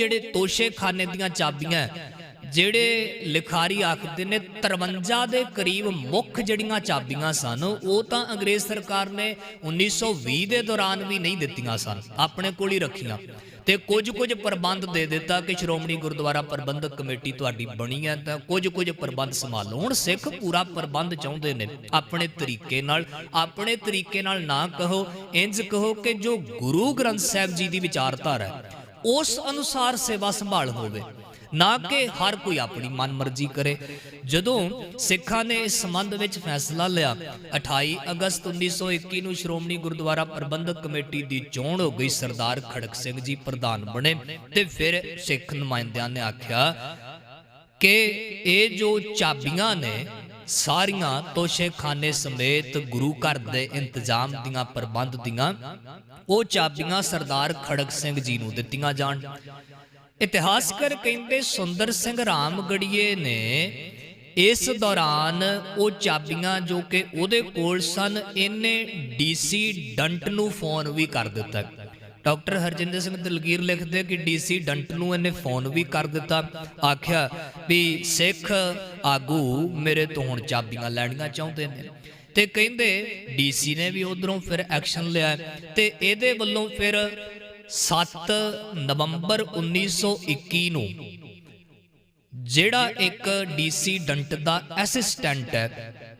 ਜਿਹੜੇ ਤੋਸ਼ੇਖਾਨੇ ਦੀਆਂ ਚਾਬੀਆਂ ਜਿਹੜੇ ਲਿਖਾਰੀ ਆਖਦੇ ਨੇ 53 ਦੇ ਕਰੀਬ ਮੁੱਖ ਜਿਹੜੀਆਂ ਚਾਬੀਆਂ ਸਨ, ਉਹ ਤਾਂ ਅੰਗਰੇਜ਼ ਸਰਕਾਰ ਨੇ 1920 ਦੇ ਦੌਰਾਨ ਵੀ ਨਹੀਂ ਦਿੱਤੀਆਂ ਸਨ, ਆਪਣੇ ਕੋਲ ਹੀ ਰੱਖੀਆਂ। ਤੇ ਕੁਝ ਕੁਝ ਪ੍ਰਬੰਧ ਦੇ ਦਿੱਤਾ ਕਿ ਸ਼੍ਰੋਮਣੀ ਗੁਰਦੁਆਰਾ ਪ੍ਰਬੰਧਕ ਕਮੇਟੀ ਤੁਹਾਡੀ ਬਣੀ ਹੈ ਤਾਂ ਕੁਝ ਕੁਝ ਪ੍ਰਬੰਧ ਸੰਭਾਲੋ। ਹੁਣ ਸਿੱਖ ਪੂਰਾ ਪ੍ਰਬੰਧ ਚਾਹੁੰਦੇ ਨੇ, ਆਪਣੇ ਤਰੀਕੇ ਨਾਲ, ਆਪਣੇ ਤਰੀਕੇ ਨਾਲ ਨਾ ਕਹੋ ਇੰਜ ਕਹੋ ਕਿ ਜੋ ਗੁਰੂ ਗ੍ਰੰਥ ਸਾਹਿਬ ਜੀ ਦੀ ਵਿਚਾਰਧਾਰਾ ਹੈ ਉਸ ਅਨੁਸਾਰ ਸੇਵਾ ਸੰਭਾਲ ਹੋਵੇ। ਨਾ ਕਿ ਹਰ ਕੋਈ ਆਪਣੀ ਮਨਮਰਜ਼ੀ ਕਰੇ। ਜਦੋਂ ਸਿੱਖਾਂ ਨੇ ਇਸ ਸੰਬੰਧ ਵਿੱਚ ਫੈਸਲਾ ਲਿਆ 28 ਅਗਸਤ 1921 ਨੂੰ ਸ਼੍ਰੋਮਣੀ ਗੁਰਦੁਆਰਾ ਪ੍ਰਬੰਧਕ ਕਮੇਟੀ ਦੀ ਚੋਣ ਹੋ ਗਈ, ਸਰਦਾਰ ਖੜਕ ਸਿੰਘ ਜੀ ਪ੍ਰਧਾਨ ਬਣੇ ਤੇ ਫਿਰ ਸਿੱਖ ਨੁਮਾਇੰਦਿਆਂ ਨੇ ਆਖਿਆ ਕਿ ਇਹ ਜੋ ਚਾਬੀਆਂ ਨੇ ਸਾਰੀਆਂ ਤੋਸ਼ੇਖਾਨੇ ਸਮੇਤ ਗੁਰੂ ਘਰ ਦੇ ਇੰਤਜ਼ਾਮ ਦੀਆਂ ਪ੍ਰਬੰਧ ਦੀਆਂ ਉਹ ਚਾਬੀਆਂ ਸਰਦਾਰ ਖੜਕ ਸਿੰਘ ਜੀ ਨੂੰ ਦਿੱਤੀਆਂ ਜਾਣ। ਇਤਿਹਾਸਕਾਰ ਕਹਿੰਦੇ ਸੁੰਦਰ ਸਿੰਘ ਰਾਮਗੜੀਏ ਨੇ ਇਸ ਦੌਰਾਨ ਉਹ ਚਾਬੀਆਂ ਜੋ ਕਿ ਉਹਦੇ ਕੋਲ ਸਨ, ਇਹਨੇ ਡੀਸੀ ਡੰਟ ਨੂੰ ਫੋਨ ਵੀ ਕਰ ਦਿੱਤਾ। ਡਾਕਟਰ ਹਰਜਿੰਦਰ ਸਿੰਘ ਦਲਗੀਰ ਲਿਖਦੇ ਕਿ ਡੀਸੀ ਡੰਟ ਨੂੰ ਇਹਨੇ ਫੋਨ ਵੀ ਕਰ ਦਿੱਤਾ। ਆਖਿਆ ਵੀ ਸਿੱਖ ਆਗੂ ਮੇਰੇ ਤੋਂ ਹੁਣ ਚਾਬੀਆਂ ਲੈਣੀਆਂ ਚਾਹੁੰਦੇ ਨੇ। ਤੇ ਕਹਿੰਦੇ ਡੀਸੀ ਨੇ ਵੀ ਉਧਰੋਂ ਫਿਰ ਐਕਸ਼ਨ ਲਿਆ ਤੇ ਇਹਦੇ ਵੱਲੋਂ ਫਿਰ 7 ਨਵੰਬਰ 1921 ਨੂੰ ਜਿਹੜਾ ਇੱਕ ਡੀਸੀ ਡੰਟ ਦਾ ਅਸਿਸਟੈਂਟ ਹੈ